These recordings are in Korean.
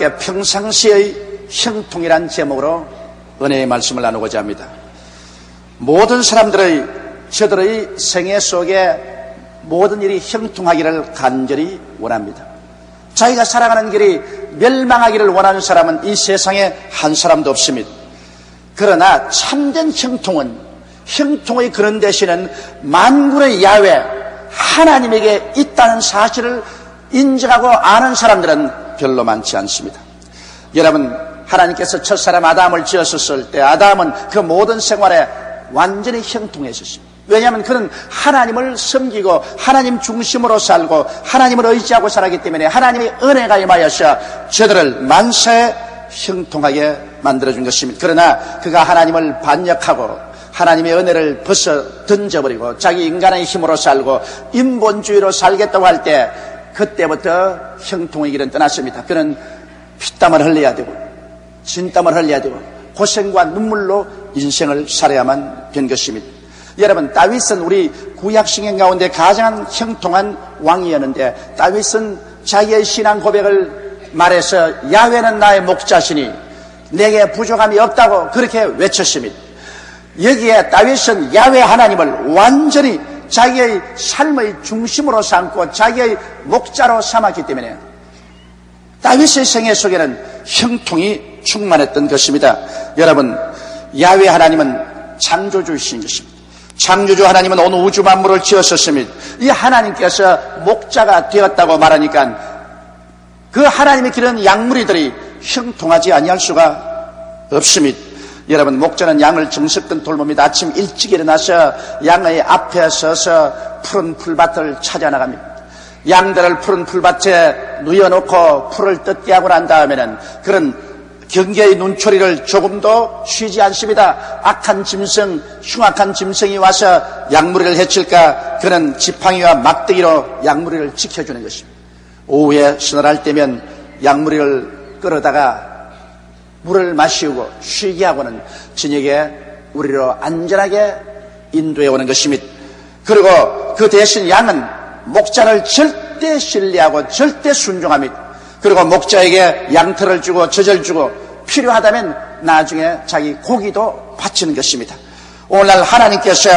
여러분께 평상시의 형통이란 제목으로 은혜의 말씀을 나누고자 합니다. 모든 사람들의 저들의 생애 속에 모든 일이 형통하기를 간절히 원합니다. 자기가 살아가는 길이 멸망하기를 원하는 사람은 이 세상에 한 사람도 없습니다. 그러나 참된 형통은 형통의 그런 대신은 만군의 야외 하나님에게 있다는 사실을 인정하고 아는 사람들은 별로 많지 않습니다. 여러분 하나님께서 첫 사람 아담을 지었을 때 아담은 그 모든 생활에 완전히 형통했었습니다. 왜냐하면 그는 하나님을 섬기고 하나님 중심으로 살고 하나님을 의지하고 살았기 때문에 하나님의 은혜가 임하여서 저들을 만사에 형통하게 만들어준 것입니다. 그러나 그가 하나님을 반역하고 하나님의 은혜를 벗어 던져버리고 자기 인간의 힘으로 살고 인본주의로 살겠다고 할 때 그때부터 형통의 길은 떠났습니다. 그는 피땀을 흘려야 되고 진땀을 흘려야 되고 고생과 눈물로 인생을 살아야만 된 것입니다. 여러분 다윗은 우리 구약 신경 가운데 가장 형통한 왕이었는데 다윗은 자기의 신앙 고백을 말해서 야훼는 나의 목자시니 내게 부족함이 없다고 그렇게 외쳤습니다. 여기에 다윗은 야훼 하나님을 완전히 자기의 삶의 중심으로 삼고 자기의 목자로 삼았기 때문에 다윗의 생애 속에는 형통이 충만했던 것입니다. 여러분, 야훼 하나님은 창조주이신 것입니다. 창조주 하나님은 온 우주 만물을 지었었습니다. 이 하나님께서 목자가 되었다고 말하니까 그 하나님의 기른 양무리들이 형통하지 아니할 수가 없습니다. 여러분 목자는 양을 정석든 돌봅니다. 아침 일찍 일어나서 양의 앞에 서서 푸른 풀밭을 찾아 나갑니다. 양들을 푸른 풀밭에 누여놓고 풀을 뜯게 하고 난 다음에는 그런 경계의 눈초리를 조금도 쉬지 않습니다. 악한 짐승, 흉악한 짐승이 와서 양무리를 해칠까 그는 지팡이와 막대기로 양무리를 지켜주는 것입니다. 오후에 서늘할 때면 양무리를 끌어다가 물을 마시고 쉬게 하고는 저녁에 우리로 안전하게 인도해 오는 것입니다. 그리고 그 대신 양은 목자를 절대 신뢰하고 절대 순종합니다. 그리고 목자에게 양털을 주고 젖을 주고 필요하다면 나중에 자기 고기도 바치는 것입니다. 오늘날 하나님께서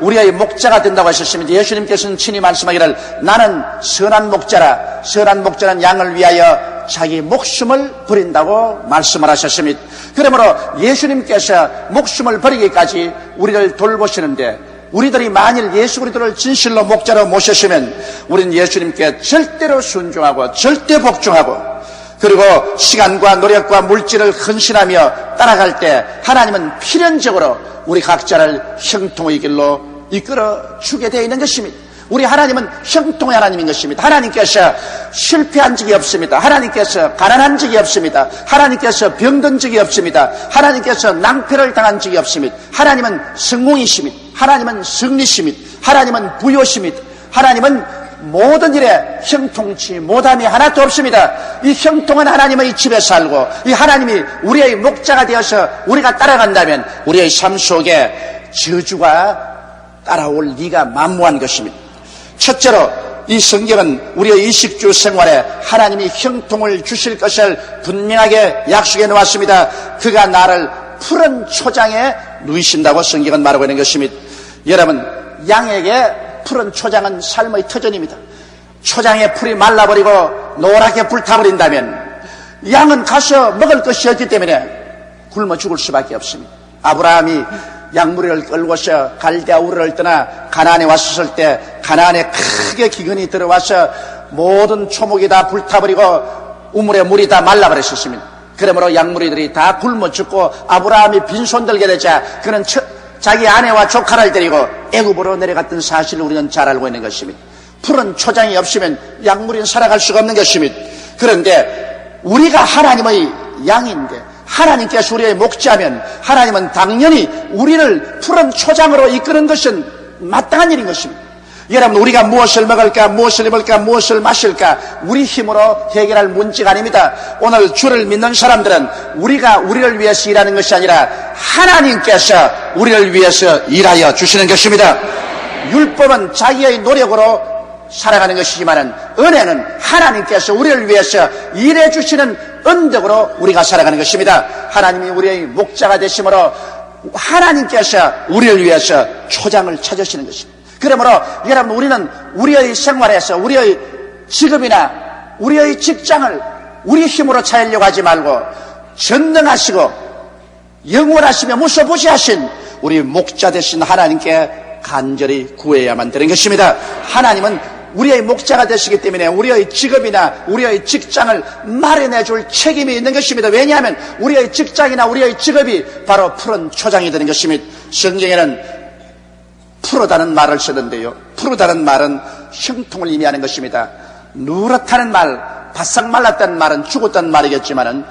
우리의 목자가 된다고 하셨습니다. 예수님께서는 친히 말씀하기를 나는 선한 목자라 선한 목자는 양을 위하여 자기 목숨을 버린다고 말씀을 하셨습니다. 그러므로 예수님께서 목숨을 버리기까지 우리를 돌보시는데 우리들이 만일 예수 그리스도를 진실로 목자로 모셨으면 우리는 예수님께 절대로 순종하고 절대 복종하고 그리고 시간과 노력과 물질을 헌신하며 따라갈 때 하나님은 필연적으로 우리 각자를 형통의 길로 이끌어 주게 되어 있는 것입니다. 우리 하나님은 형통의 하나님인 것입니다. 하나님께서 실패한 적이 없습니다. 하나님께서 가난한 적이 없습니다. 하나님께서 병든 적이 없습니다. 하나님께서 낭패를 당한 적이 없습니다. 하나님은 성공이십니다. 하나님은 승리십니다. 하나님은 부요십니다. 하나님은 모든 일에 형통치 못함이 하나도 없습니다. 이 형통한 하나님의 집에 살고 이 하나님이 우리의 목자가 되어서 우리가 따라간다면 우리의 삶 속에 저주가 따라올 리가 만무한 것입니다. 첫째로 이 성경은 우리의 이식주 생활에 하나님이 형통을 주실 것을 분명하게 약속해 놓았습니다. 그가 나를 푸른 초장에 누이신다고 성경은 말하고 있는 것입니다. 여러분, 양에게 푸른 초장은 삶의 터전입니다. 초장에 풀이 말라버리고 노랗게 불타버린다면 양은 가서 먹을 것이 없기 때문에 굶어 죽을 수밖에 없습니다. 아브라함이 양무리를 끌고서 갈대아 우르를 떠나 가나안에 왔었을 때 가나안에 크게 기근이 들어와서 모든 초목이 다 불타버리고 우물에 물이 다 말라버렸었습니다. 그러므로 양무리들이 다 굶어 죽고 아브라함이 빈손 들게 되자 그는 처, 자기 아내와 조카를 데리고 애굽으로 내려갔던 사실을 우리는 잘 알고 있는 것입니다. 푸른 초장이 없으면 양물이는 살아갈 수가 없는 것입니다. 그런데 우리가 하나님의 양인데 하나님께서 우리의 목자면 하나님은 당연히 우리를 푸른 초장으로 이끄는 것은 마땅한 일인 것입니다. 여러분 우리가 무엇을 먹을까 무엇을 입을까 무엇을 마실까 우리 힘으로 해결할 문제가 아닙니다. 오늘 주를 믿는 사람들은 우리가 우리를 위해서 일하는 것이 아니라 하나님께서 우리를 위해서 일하여 주시는 것입니다. 율법은 자기의 노력으로 살아가는 것이지만은 은혜는 하나님께서 우리를 위해서 일해 주시는 은덕으로 우리가 살아가는 것입니다. 하나님이 우리의 목자가 되심으로 하나님께서 우리를 위해서 초장을 찾으시는 것입니다. 그러므로 여러분 우리는 우리의 생활에서 우리의 직업이나 우리의 직장을 우리 힘으로 차리려고 하지 말고 전능하시고 영원하시며 무소부지하신 우리 목자 되신 하나님께 간절히 구해야만 되는 것입니다. 하나님은 우리의 목자가 되시기 때문에 우리의 직업이나 우리의 직장을 마련해 줄 책임이 있는 것입니다. 왜냐하면 우리의 직장이나 우리의 직업이 바로 푸른 초장이 되는 것입니다. 성경에는 푸르다는 말을 쓰는데요. 푸르다는 말은 형통을 의미하는 것입니다. 누렇다는 말, 바싹 말랐다는 말은 죽었다는 말이겠지만은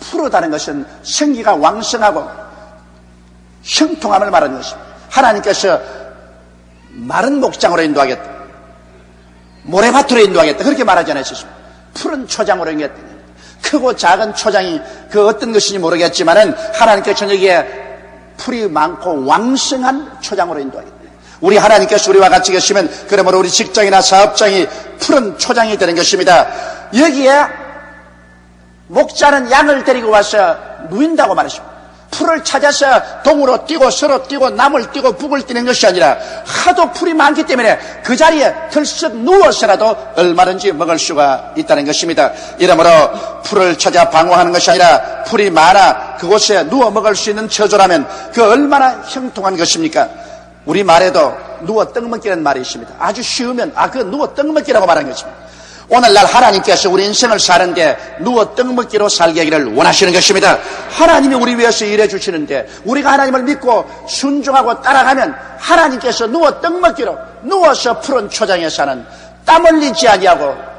푸르다는 것은 생기가 왕성하고 형통함을 말하는 것입니다. 하나님께서 마른 목장으로 인도하겠다. 모래밭으로 인도하겠다. 그렇게 말하지 않으셨습니다. 푸른 초장으로 인도하겠다. 크고 작은 초장이 그 어떤 것인지 모르겠지만은 하나님께서 저녁에 풀이 많고 왕성한 초장으로 인도하겠다. 우리 하나님께서 우리와 같이 계시면 그러므로 우리 직장이나 사업장이 푸른 초장이 되는 것입니다. 여기에 목자는 양을 데리고 와서 누인다고 말했습니다. 풀을 찾아서 동으로 뛰고 서로 뛰고 남을 뛰고 북을 뛰는 것이 아니라 하도 풀이 많기 때문에 그 자리에 들썩 누워서라도 얼마든지 먹을 수가 있다는 것입니다. 이러므로 풀을 찾아 방어하는 것이 아니라 풀이 많아 그곳에 누워 먹을 수 있는 처조라면 그 얼마나 형통한 것입니까? 우리 말에도 누워 떡 먹기라는 말이 있습니다. 아주 쉬우면 아 그 누워 떡 먹기라고 말하는 것입니다. 오늘날 하나님께서 우리 인생을 사는데 누워 떡 먹기로 살게 하기를 원하시는 것입니다. 하나님이 우리 위해서 일해 주시는데 우리가 하나님을 믿고 순종하고 따라가면 하나님께서 누워 떡 먹기로 누워서 푸른 초장에 사는 땀 흘리지 아니하고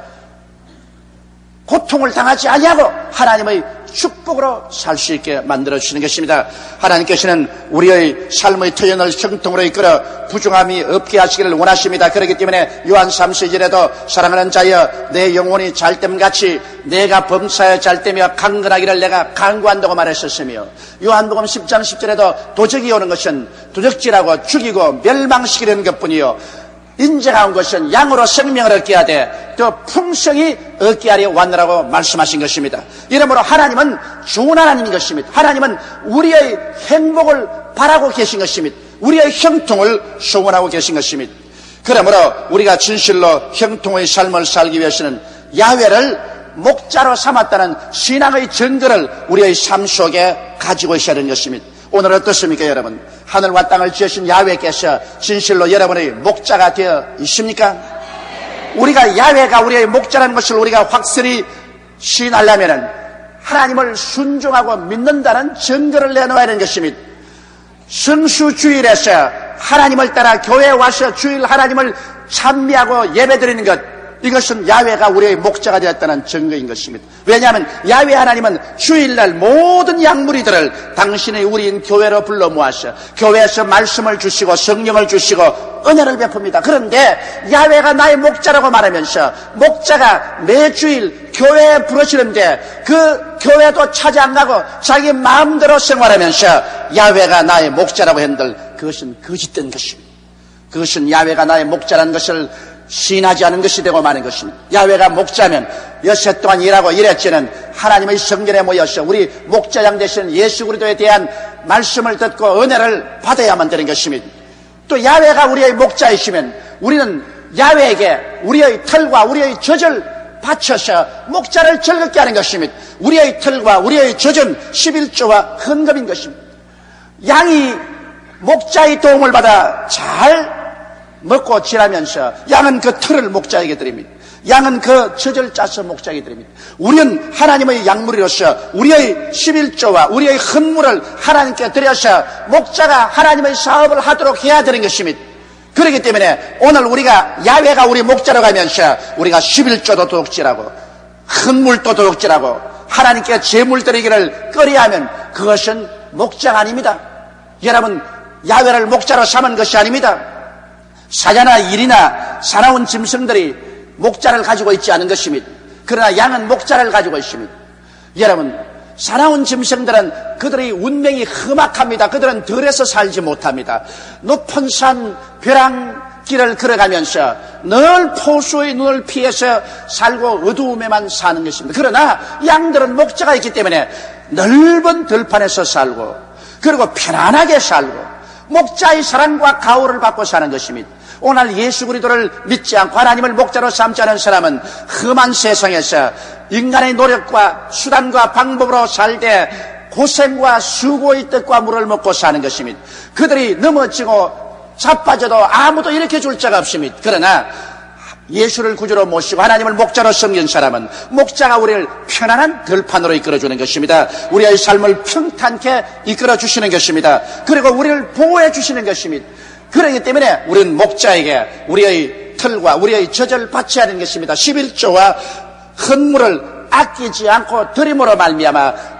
고통을 당하지 아니하고 하나님의 축복으로 살 수 있게 만들어 주시는 것입니다. 하나님께서는 우리의 삶의 터연을 형통으로 이끌어 부정함이 없게 하시기를 원하십니다. 그렇기 때문에 요한 3세절에도 사랑하는 자여 내 영혼이 잘됨 같이 내가 범사에 잘되며 강건하기를 내가 강구한다고 말했었으며 요한복음 10장 10절에도 도적이 오는 것은 도적질하고 죽이고 멸망시키려는 것뿐이요 인정한 것은 양으로 생명을 얻게 하되 또 풍성히 얻게 하려 왔느라고 말씀하신 것입니다. 이러므로 하나님은 좋은 하나님인 것입니다. 하나님은 우리의 행복을 바라고 계신 것입니다. 우리의 형통을 소원하고 계신 것입니다. 그러므로 우리가 진실로 형통의 삶을 살기 위해서는 야외를 목자로 삼았다는 신앙의 증거를 우리의 삶 속에 가지고 있어야 하는 것입니다. 오늘 어떻습니까, 여러분? 하늘과 땅을 지으신 야외께서 진실로 여러분의 목자가 되어 있습니까? 우리가 야외가 우리의 목자라는 것을 우리가 확실히 시인하려면 하나님을 순종하고 믿는다는 증거를 내놓아야 하는 것입니다. 성수주일에서 하나님을 따라 교회에 와서 주일 하나님을 찬미하고 예배드리는 것 이것은 야외가 우리의 목자가 되었다는 증거인 것입니다. 왜냐하면 야외 하나님은 주일날 모든 양무리들을 당신의 우리인 교회로 불러 모아서 교회에서 말씀을 주시고 성령을 주시고 은혜를 베풉니다. 그런데 야외가 나의 목자라고 말하면서 목자가 매주일 교회에 부르시는데 그 교회도 찾아 안 가고 자기 마음대로 생활하면서 야외가 나의 목자라고 한들 그것은 거짓된 것입니다. 그것은 야외가 나의 목자라는 것을 신하지 않은 것이 되고 마는 것입니다. 야외가 목자면 여섯 동안 일하고 일했지는 하나님의 성전에 모여서 우리 목자장 되신 예수 그리스도에 대한 말씀을 듣고 은혜를 받아야만 되는 것입니다. 또 야외가 우리의 목자이시면 우리는 야외에게 우리의 털과 우리의 젖을 바쳐서 목자를 즐겁게 하는 것입니다. 우리의 털과 우리의 젖은 11조와 헌금인 것입니다. 양이 목자의 도움을 받아 잘 먹고 지나면서 양은 그 틀을 목자에게 드립니다. 양은 그 젖을 짜서 목자에게 드립니다. 우리는 하나님의 양물이로서 우리의 11조와 우리의 헌물을 하나님께 드려서 목자가 하나님의 사업을 하도록 해야 되는 것입니다. 그렇기 때문에 오늘 우리가 야외가 우리 목자로 가면서 우리가 11조도 도둑질하고 헌물도 도둑질하고 하나님께 제물 드리기를 꺼려하면 그것은 목자가 아닙니다. 여러분 야외를 목자로 삼은 것이 아닙니다. 사자나 일이나 사나운 짐승들이 목자를 가지고 있지 않은 것입니다. 그러나 양은 목자를 가지고 있습니다. 여러분, 사나운 짐승들은 그들의 운명이 험악합니다. 그들은 들에서 살지 못합니다. 높은 산, 벼랑, 길을 걸어가면서 늘 포수의 눈을 피해서 살고 어두움에만 사는 것입니다. 그러나 양들은 목자가 있기 때문에 넓은 들판에서 살고 그리고 편안하게 살고 목자의 사랑과 가호를 받고 사는 것입니다. 오늘 예수 그리스도를 믿지 않고 하나님을 목자로 삼지 않은 사람은 험한 세상에서 인간의 노력과 수단과 방법으로 살되 고생과 수고의 뜻과 물을 먹고 사는 것입니다. 그들이 넘어지고 자빠져도 아무도 일으켜 줄 자가 없습니다. 그러나 예수를 구주로 모시고 하나님을 목자로 섬긴 사람은 목자가 우리를 편안한 들판으로 이끌어주는 것입니다. 우리의 삶을 평탄케 이끌어주시는 것입니다. 그리고 우리를 보호해 주시는 것입니다. 그렇기 때문에 우리는 목자에게 우리의 틀과 우리의 저절을 바쳐야 하는 것입니다. 11조와 헌물을 아끼지 않고 드림으로 말미암아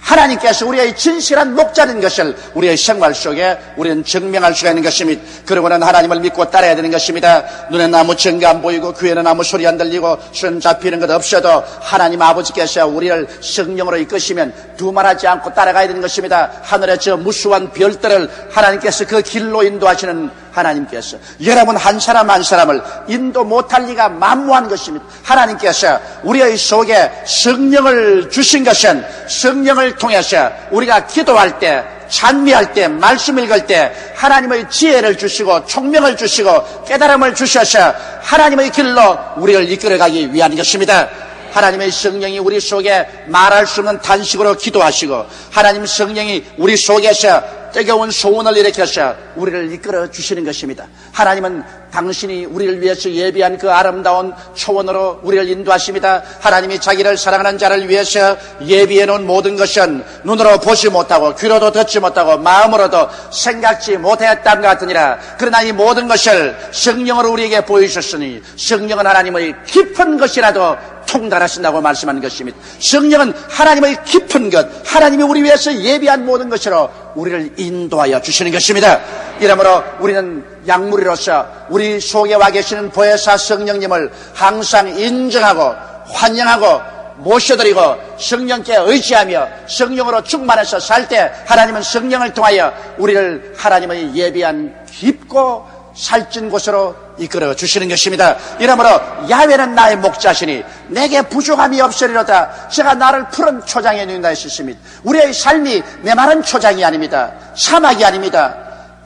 하나님께서 우리의 진실한 목자인 것을 우리의 생활 속에 우리는 증명할 수가 있는 것입니다. 그러고는 하나님을 믿고 따라야 되는 것입니다. 눈에 아무 증거 안 보이고 귀에는 아무 소리 안 들리고 손 잡히는 것 없어도 하나님 아버지께서 우리를 성령으로 이끄시면 두말하지 않고 따라가야 되는 것입니다. 하늘의 저 무수한 별들을 하나님께서 그 길로 인도하시는 하나님께서 여러분 한 사람 한 사람을 인도 못할 리가 만무한 것입니다. 하나님께서 우리의 속에 성령을 주신 것은 성령을 통해서 우리가 기도할 때 찬미할 때, 말씀 읽을 때 하나님의 지혜를 주시고 총명을 주시고 깨달음을 주셔서 하나님의 길로 우리를 이끌어가기 위한 것입니다. 하나님의 성령이 우리 속에 말할 수 없는 단식으로 기도하시고 하나님 성령이 우리 속에서 뜨거운 소원을 일으켜서 우리를 이끌어 주시는 것입니다. 하나님은 당신이 우리를 위해서 예비한 그 아름다운 초원으로 우리를 인도하십니다. 하나님이 자기를 사랑하는 자를 위해서 예비해 놓은 모든 것은 눈으로 보지 못하고 귀로도 듣지 못하고 마음으로도 생각지 못했던 것 같으니라. 그러나 이 모든 것을 성령으로 우리에게 보이셨으니 성령은 하나님의 깊은 것이라도 통달하신다고 말씀하는 것입니다. 성령은 하나님의 깊은 것, 하나님이 우리 위해서 예비한 모든 것으로 우리를 인도하여 주시는 것입니다. 이러므로 우리는 약물이로서 우리 속에 와 계시는 보혜사 성령님을 항상 인정하고 환영하고 모셔드리고 성령께 의지하며 성령으로 충만해서 살 때 하나님은 성령을 통하여 우리를 하나님의 예비한 깊고 살찐 곳으로 이끌어 주시는 것입니다. 이러므로 야외는 나의 목자시니 내게 부족함이 없으리로다. 제가 나를 푸른 초장에 누인다 했습니다. 우리의 삶이 메마른 초장이 아닙니다. 사막이 아닙니다.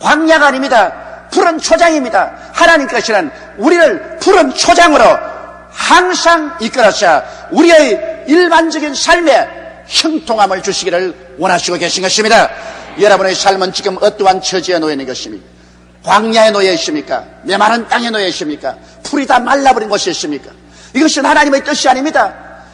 광야가 아닙니다. 푸른 초장입니다. 하나님께서는 우리를 푸른 초장으로 항상 이끌어서 우리의 일반적인 삶에 형통함을 주시기를 원하시고 계신 것입니다. 여러분의 삶은 지금 어떠한 처지에 놓여 있는 것입니까? 광야에 놓여 있습니까? 메마른 땅에 놓여 있습니까? 풀이 다 말라버린 곳이 있습니까? 이것은 하나님의 뜻이 아닙니다.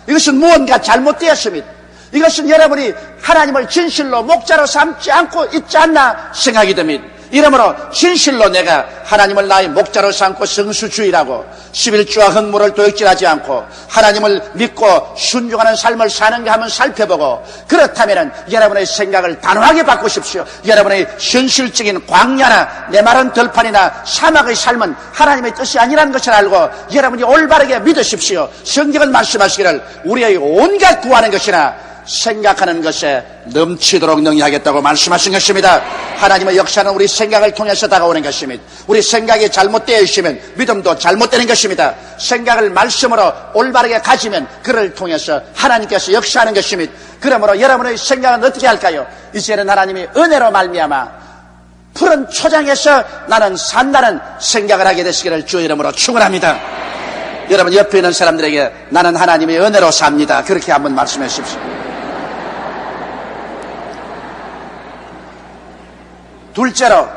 이것은 무언가 잘못되었습니다. 이것은 여러분이 하나님을 진실로 목자로 삼지 않고 있지 않나 생각이 듭니다. 이러므로 진실로 내가 하나님을 나의 목자로 삼고 성수주의라고 11주와 흥무를 도역질하지 않고 하나님을 믿고 순종하는 삶을 사는가 하면 살펴보고 그렇다면 여러분의 생각을 단호하게 바꾸십시오. 여러분의 현실적인 광야나 내마른 들판이나 사막의 삶은 하나님의 뜻이 아니라는 것을 알고 여러분이 올바르게 믿으십시오. 성경은 말씀하시기를 우리의 온갖 구하는 것이나 생각하는 것에 넘치도록 능히하겠다고 말씀하신 것입니다. 하나님의 역사는 우리 생각을 통해서 다가오는 것입니다. 우리 생각이 잘못되어 있으면 믿음도 잘못되는 것입니다. 생각을 말씀으로 올바르게 가지면 그를 통해서 하나님께서 역사하는 것입니다. 그러므로 여러분의 생각은 어떻게 할까요? 이제는 하나님이 은혜로 말미암아 푸른 초장에서 나는 산다는 생각을 하게 되시기를 주의 이름으로 축원합니다. 여러분 옆에 있는 사람들에게 나는 하나님의 은혜로 삽니다. 그렇게 한번 말씀해 주십시오. 둘째로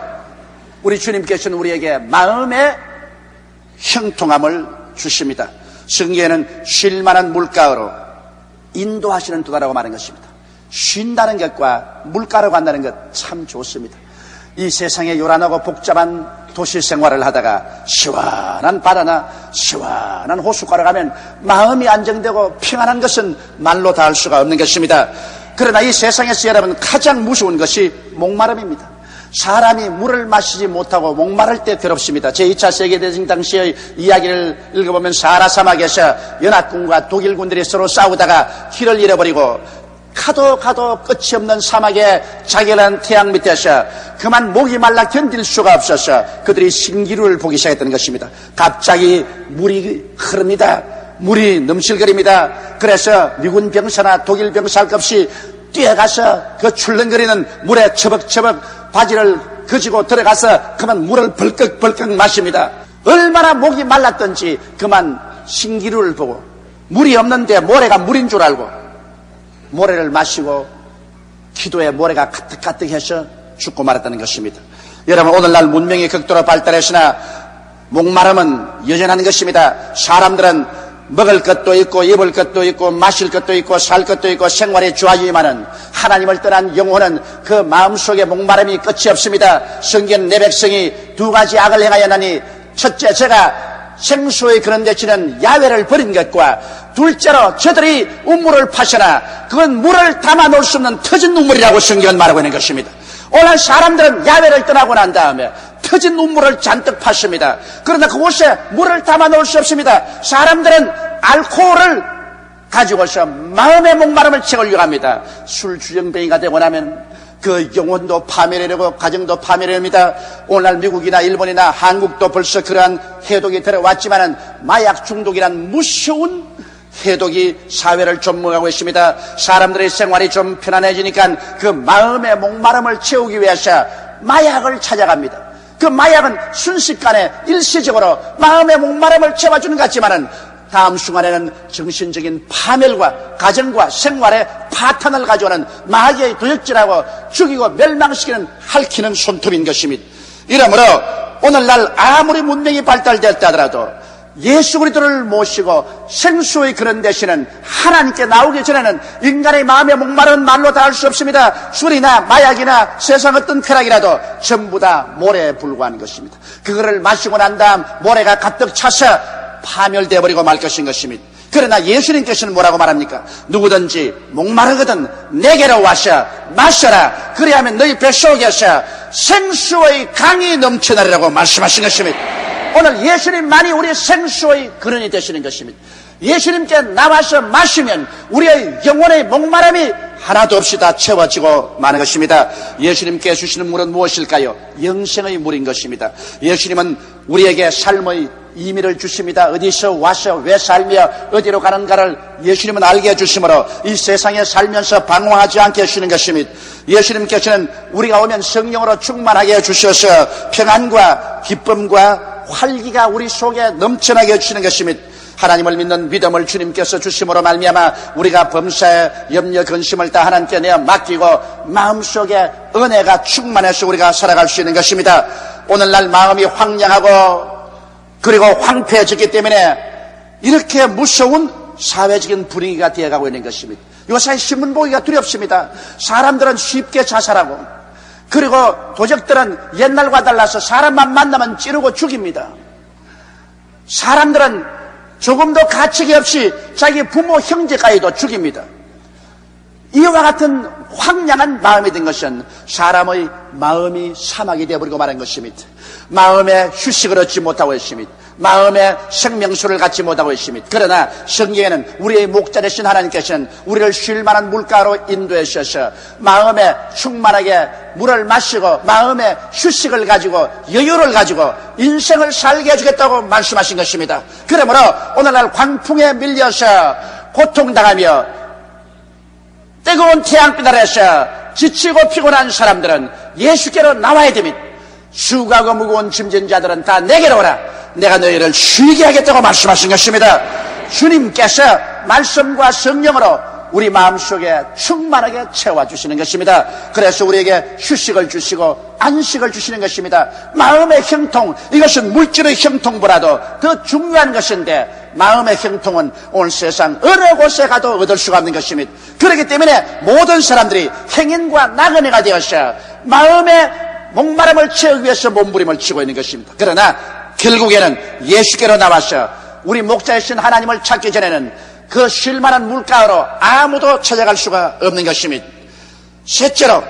우리 주님께서는 우리에게 마음의 형통함을 주십니다. 성경에는 쉴 만한 물가로 인도하시는 도다라고 말하는 것입니다. 쉰다는 것과 물가로 간다는 것 참 좋습니다. 이 세상에 요란하고 복잡한 도시 생활을 하다가 시원한 바다나 시원한 호숫가로 가면 마음이 안정되고 평안한 것은 말로 다 할 수가 없는 것입니다. 그러나 이 세상에서 여러분 가장 무서운 것이 목마름입니다. 사람이 물을 마시지 못하고 목마를 때 괴롭습니다. 제2차 세계대전 당시의 이야기를 읽어보면 사하라 사막에서 연합군과 독일군들이 서로 싸우다가 길을 잃어버리고 가도 가도 끝이 없는 사막의 자결한 태양 밑에서 그만 목이 말라 견딜 수가 없어서 그들이 신기루를 보기 시작했던 것입니다. 갑자기 물이 흐릅니다. 물이 넘실거립니다. 그래서 미군 병사나 독일 병사 할것 없이 뛰어가서 그 출렁거리는 물에 처벅처벅 바지를 그지고 들어가서 그만 물을 벌컥벌컥 마십니다. 얼마나 목이 말랐던지 그만 신기루를 보고 물이 없는데 모래가 물인 줄 알고 모래를 마시고 기도에 모래가 가득가득해서 죽고 말았다는 것입니다. 여러분 오늘날 문명이 극도로 발달했으나 목마름은 여전한 것입니다. 사람들은 먹을 것도 있고 입을 것도 있고 마실 것도 있고 살 것도 있고 생활에 좋아지지만은 하나님을 떠난 영혼은 그 마음속에 목마름이 끝이 없습니다. 성경 내 백성이 두 가지 악을 행하였나니 첫째 제가 생수의 그런 대치는 야외를 버린 것과 둘째로 저들이 우물을 파셔나 그건 물을 담아 놓을 수 없는 터진 우물이라고 성경은 말하고 있는 것입니다. 오늘 사람들은 야외를 떠나고 난 다음에 터진 눈물을 잔뜩 파십니다. 그러나 그곳에 물을 담아 놓을 수 없습니다. 사람들은 알코올을 가지고서 마음의 목마름을 채우려고 합니다. 술 주정뱅이가 되고 나면 그 영혼도 파멸하려고 가정도 파멸합니다. 오늘날 미국이나 일본이나 한국도 벌써 그러한 해독이 들어왔지만은 마약 중독이란 무서운 해독이 사회를 좀무하고 있습니다. 사람들의 생활이 좀 편안해지니까 그 마음의 목마름을 채우기 위해서 마약을 찾아갑니다. 그 마약은 순식간에 일시적으로 마음의 목마름을 채워주는 것 같지만은 다음 순간에는 정신적인 파멸과 가정과 생활에 파탄을 가져오는 마귀의 도적질하고 죽이고 멸망시키는 할퀴는 손톱인 것입니다. 이러므로 오늘날 아무리 문명이 발달됐다 하더라도 예수 그리스도를 모시고 생수의 그런 대신은 하나님께 나오기 전에는 인간의 마음의 목마른 말로 다 할 수 없습니다. 술이나 마약이나 세상 어떤 쾌락이라도 전부 다 모래에 불과한 것입니다. 그거를 마시고 난 다음 모래가 가득 차서 파멸되어 버리고 말 것인 것입니다. 그러나 예수님께서는 뭐라고 말합니까? 누구든지 목마르거든 내게로 와서 마셔라. 그리하면 너희 뱃속에서 생수의 강이 넘쳐나리라고 말씀하신 것입니다. 오늘 예수님만이 우리의 생수의 근원이 되시는 것입니다. 예수님께 나와서 마시면 우리의 영혼의 목마름이 하나도 없이 다 채워지고 마는 것입니다. 예수님께 주시는 물은 무엇일까요? 영생의 물인 것입니다. 예수님은 우리에게 삶의 의미를 주십니다. 어디서 와서 왜 살며 어디로 가는가를 예수님은 알게 해주심으로 이 세상에 살면서 방황하지 않게 해주시는 것입니다. 예수님께서는 우리가 오면 성령으로 충만하게 해주셔서 평안과 기쁨과 활기가 우리 속에 넘쳐나게 해주시는 것입니다. 하나님을 믿는 믿음을 주님께서 주심으로 말미암아 우리가 범사에 염려 근심을 다 하나님께 내어 맡기고 마음속에 은혜가 충만해서 우리가 살아갈 수 있는 것입니다. 오늘날 마음이 황량하고 그리고 황폐해졌기 때문에 이렇게 무서운 사회적인 분위기가 되어가고 있는 것입니다. 요새 신문 보기가 두렵습니다. 사람들은 쉽게 자살하고 그리고 도적들은 옛날과 달라서 사람만 만나면 찌르고 죽입니다. 사람들은 조금도 가책이 없이 자기 부모 형제까지도 죽입니다. 이와 같은 황량한 마음이 된 것은 사람의 마음이 사막이 되어버리고 말한 것입니다. 마음에 휴식을 얻지 못하고 있습니다. 마음에 생명수를 갖지 못하고 있습니다. 그러나 성경에는 우리의 목자 되신 하나님께서는 우리를 쉴 만한 물가로 인도해 주셔서 마음에 충만하게 물을 마시고 마음에 휴식을 가지고 여유를 가지고 인생을 살게 해주겠다고 말씀하신 것입니다. 그러므로 오늘날 광풍에 밀려서 고통당하며 뜨거운 태양빛 아래서 지치고 피곤한 사람들은 예수께로 나와야 됩니다. 수고하고 무거운 짐진 자들은 다 내게로 오라. 내가 너희를 쉬게 하겠다고 말씀하신 것입니다. 주님께서 말씀과 성령으로 우리 마음속에 충만하게 채워주시는 것입니다. 그래서 우리에게 휴식을 주시고 안식을 주시는 것입니다. 마음의 형통, 이것은 물질의 형통보다도 더 중요한 것인데 마음의 형통은 오늘 세상 어느 곳에 가도 얻을 수가 없는 것입니다. 그렇기 때문에 모든 사람들이 행인과 나그네가 되어서 마음의 목마름을 채우기 위해서 몸부림을 치고 있는 것입니다. 그러나 결국에는 예수께로 나와서 우리 목자이신 하나님을 찾기 전에는 그 쉴만한 물가로 아무도 찾아갈 수가 없는 것입니다. 셋째로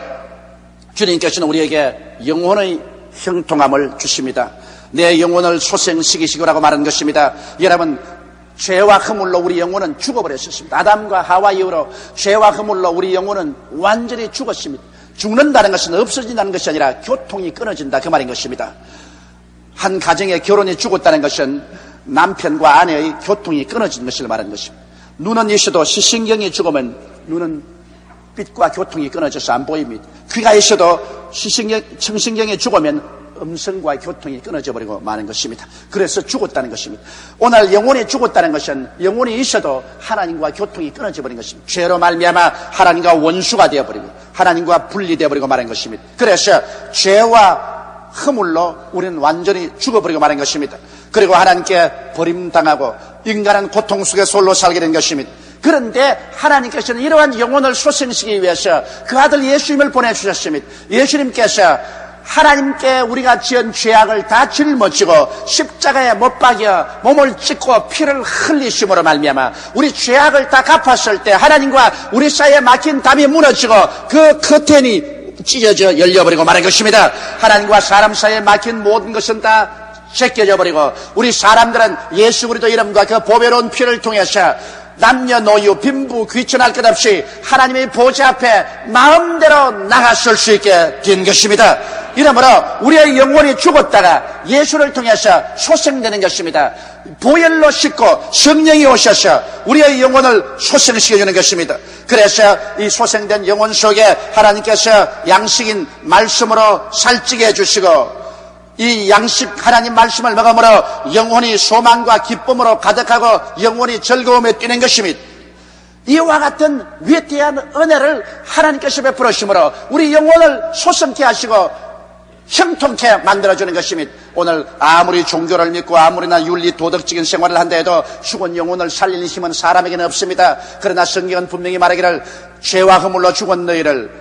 주님께서는 우리에게 영혼의 형통함을 주십니다. 내 영혼을 소생시키시고라고 말하는 것입니다. 여러분 죄와 허물로 우리 영혼은 죽어버렸었습니다. 아담과 하와 이후로 죄와 허물로 우리 영혼은 완전히 죽었습니다. 죽는다는 것은 없어진다는 것이 아니라 교통이 끊어진다 그 말인 것입니다. 한 가정의 결혼이 죽었다는 것은 남편과 아내의 교통이 끊어진 것을 말하는 것입니다. 눈은 있어도 시신경이 죽으면 눈은 빛과 교통이 끊어져서 안 보입니다. 귀가 있어도 시신경, 청신경이 죽으면 음성과 교통이 끊어져 버리고 마는 것입니다. 그래서 죽었다는 것입니다. 오늘 영혼이 죽었다는 것은 영혼이 있어도 하나님과 교통이 끊어져 버린 것입니다. 죄로 말미암아 하나님과 원수가 되어 버리고 하나님과 분리되어 버리고 말한 것입니다. 그래서 죄와 허물로 우리는 완전히 죽어버리고 말한 것입니다. 그리고 하나님께 버림당하고 인간은 고통 속에 솔로 살게 된 것입니다. 그런데 하나님께서는 이러한 영혼을 소생시키기 위해서 그 아들 예수님을 보내주셨습니다. 예수님께서 하나님께 우리가 지은 죄악을 다 짊어지고 십자가에 못 박여 몸을 찢고 피를 흘리심으로 말미암아 우리 죄악을 다 갚았을 때 하나님과 우리 사이에 막힌 담이 무너지고 그 커튼이 찢어져 열려버리고 말한 것입니다. 하나님과 사람 사이에 막힌 모든 것은 다 제껴져 버리고 우리 사람들은 예수 그리스도 이름과 그 보배로운 피를 통해서 남녀노유 빈부 귀천할 것 없이 하나님의 보좌 앞에 마음대로 나갔을 수 있게 된 것입니다. 이러므로 우리의 영혼이 죽었다가 예수를 통해서 소생되는 것입니다. 보혈로 씻고 성령이 오셔서 우리의 영혼을 소생시켜 주는 것입니다. 그래서 이 소생된 영혼 속에 하나님께서 양식인 말씀으로 살찌게 해주시고 이 양식 하나님 말씀을 먹음으로 영혼이 소망과 기쁨으로 가득하고 영혼이 즐거움에 뛰는 것입니다. 이와 같은 위대한 은혜를 하나님께서 베풀으심으로 우리 영혼을 소성케 하시고 형통케 만들어주는 것입니다. 오늘 아무리 종교를 믿고 아무리나 윤리 도덕적인 생활을 한다 해도 죽은 영혼을 살리는 힘은 사람에게는 없습니다. 그러나 성경은 분명히 말하기를 죄와 허물로 죽은 너희를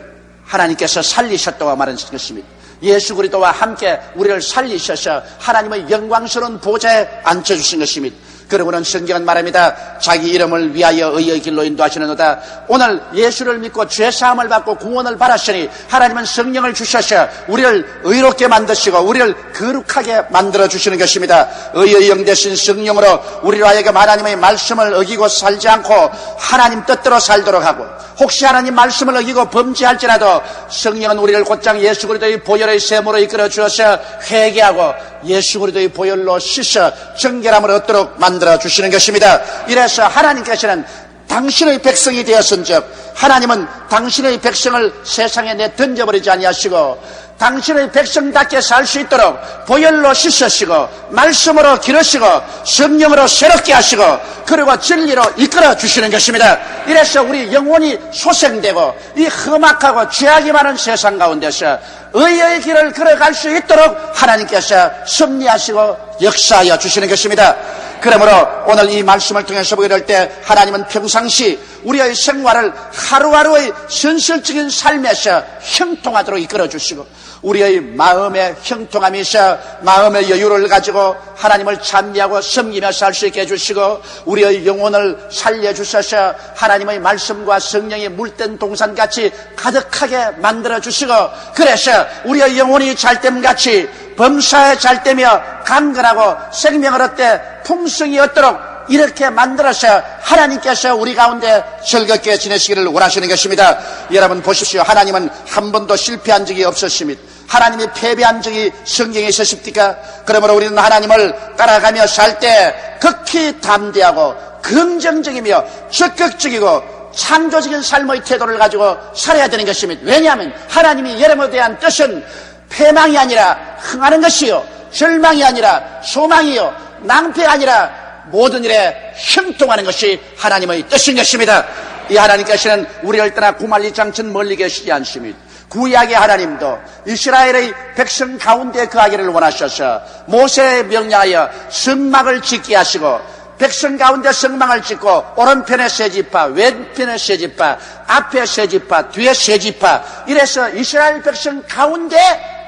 하나님께서 살리셨다고 말하는 것입니다. 예수 그리스도와 함께 우리를 살리셔서 하나님의 영광스러운 보좌에 앉혀 주신 것입니다. 그러고는 성경은 말합니다. 자기 이름을 위하여 의의 길로 인도하시는도다. 오늘 예수를 믿고 죄 사함을 받고 구원을 받았으니 하나님은 성령을 주셔서 우리를 의롭게 만드시고 우리를 거룩하게 만들어 주시는 것입니다. 의의 영 대신 성령으로 우리로 하여금 하나님의 말씀을 어기고 살지 않고 하나님 뜻대로 살도록 하고 혹시 하나님 말씀을 어기고 범죄할지라도 성령은 우리를 곧장 예수 그리스도의 보혈의 세모로 이끌어 주어서 회개하고 예수 그리스도의 보혈로 씻어 정결함을 얻도록 만들어 주시는 것입니다. 이래서 하나님께서는 당신의 백성이 되었은즉 하나님은 당신의 백성을 세상에 내 던져버리지 아니하시고 당신의 백성답게 살 수 있도록 보혈로 씻으시고 말씀으로 기르시고 성령으로 새롭게 하시고 그리고 진리로 이끌어 주시는 것입니다. 이래서 우리 영혼이 소생되고 이 험악하고 죄악이 많은 세상 가운데서 의의 길을 걸어갈 수 있도록 하나님께서 섭리하시고 역사하여 주시는 것입니다. 그러므로 오늘 이 말씀을 통해서 보게 될 때 하나님은 평상시 우리의 생활을 하루하루의 현실적인 삶에서 형통하도록 이끌어 주시고 우리의 마음의 형통함이 있어 마음의 여유를 가지고 하나님을 찬미하고 섬기며 살 수 있게 해주시고 우리의 영혼을 살려주셔서 하나님의 말씀과 성령이 물된 동산같이 가득하게 만들어주시고 그래서 우리의 영혼이 잘됨같이 범사에 잘되며 강건하고 생명을 얻되 풍성이 얻도록 이렇게 만들어서 하나님께서 우리 가운데 즐겁게 지내시기를 원하시는 것입니다. 여러분 보십시오. 하나님은 한 번도 실패한 적이 없었습니다. 하나님이 패배한 적이 성경에 있으십니까? 그러므로 우리는 하나님을 따라가며 살 때 극히 담대하고 긍정적이며 적극적이고 창조적인 삶의 태도를 가지고 살아야 되는 것입니다. 왜냐하면 하나님이 여러분에 대한 뜻은 패망이 아니라 흥하는 것이요. 절망이 아니라 소망이요. 낭패가 아니라 모든 일에 형통하는 것이 하나님의 뜻인 것입니다. 이 하나님께서는 우리를 떠나 구말리 장천 멀리 계시지 않습니다. 구약의 하나님도 이스라엘의 백성 가운데 거하기를 원하셔서 모세에 명령하여 성막을 짓게 하시고 백성 가운데 성망을 짓고 오른편에 세지파, 왼편에 세지파, 앞에 세지파, 뒤에 세지파 이래서 이스라엘 백성 가운데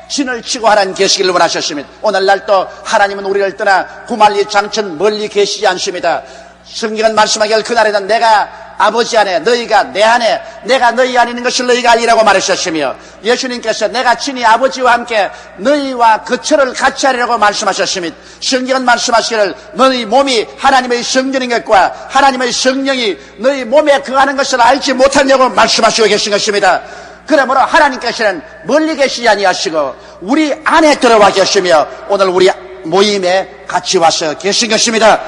진을 치고 하나님 계시기를 원하셨습니다. 오늘날 또 하나님은 우리를 떠나 구말리 장천 멀리 계시지 않습니다. 성경은 말씀하기를 그날에는 내가 아버지 안에 너희가 내 안에 내가 너희 안에 있는 것을 너희가 알리라고 말하셨으며 예수님께서 내가 친히 아버지와 함께 너희와 거처를 같이 하리라고 말씀하셨으며 성경은 말씀하시기를 너희 몸이 하나님의 성전인 것과 하나님의 성령이 너희 몸에 거하는 것을 알지 못하냐고 말씀하시고 계신 것입니다. 그러므로 하나님께서는 멀리 계시지 아니하시고 우리 안에 들어와 계시며 오늘 우리 모임에 같이 와서 계신 것입니다.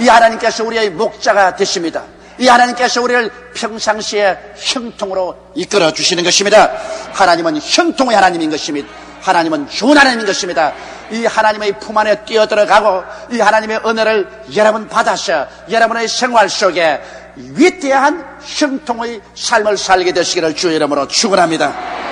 이 하나님께서 우리의 목자가 되십니다. 이 하나님께서 우리를 평상시에 형통으로 이끌어 주시는 것입니다. 하나님은 형통의 하나님인 것입니다. 하나님은 좋은 하나님인 것입니다. 이 하나님의 품 안에 뛰어들어가고 이 하나님의 은혜를 여러분 받아서 여러분의 생활 속에 위대한 형통의 삶을 살게 되시기를 주의 이름으로 축원합니다.